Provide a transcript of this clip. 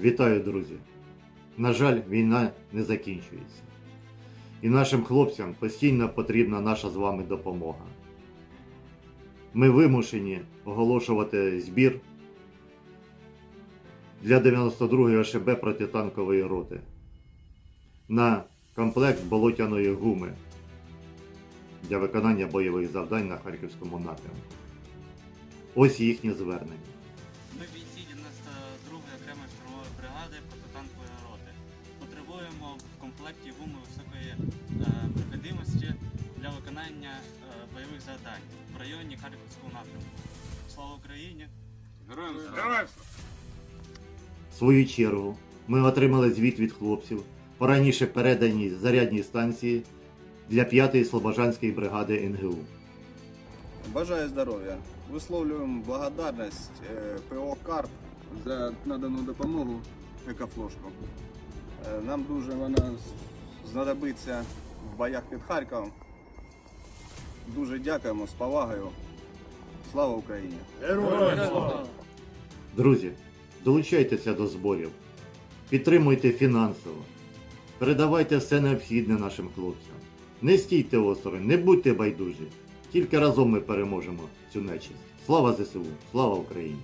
Вітаю, друзі! На жаль, війна не закінчується. І нашим хлопцям постійно потрібна наша з вами допомога. Ми вимушені оголошувати збір для 92-ї ОШБ протитанкової роти на комплект болотяної гуми для виконання бойових завдань на Харківському напрямку. Ось їхнє звернення. Ми бійці 92-ї окремої штурмової бригади протитанкової роти. Потребуємо в комплекті гуми високої е, проходимості для виконання е, бойових завдань в районі Харківського напрямку. Слава Україні! Героям слава! В свою чергу ми отримали звіт від хлопців по раніше переданій зарядній станції для 5-ї Слобожанської бригади НГУ. Бажаю здоров'я. Висловлюємо благодарність е, ПО «Карп» за надану допомогу екофлошку. Е, Нам дуже вона знадобиться в боях під Харковом. Дуже дякуємо з повагою. Слава Україні! Друзі, долучайтеся до зборів, підтримуйте фінансово, передавайте все необхідне нашим хлопцям. Не стійте осторонь, не будьте байдужі. Тільки разом ми переможемо цю нечисть. Слава ЗСУ, слава Україні!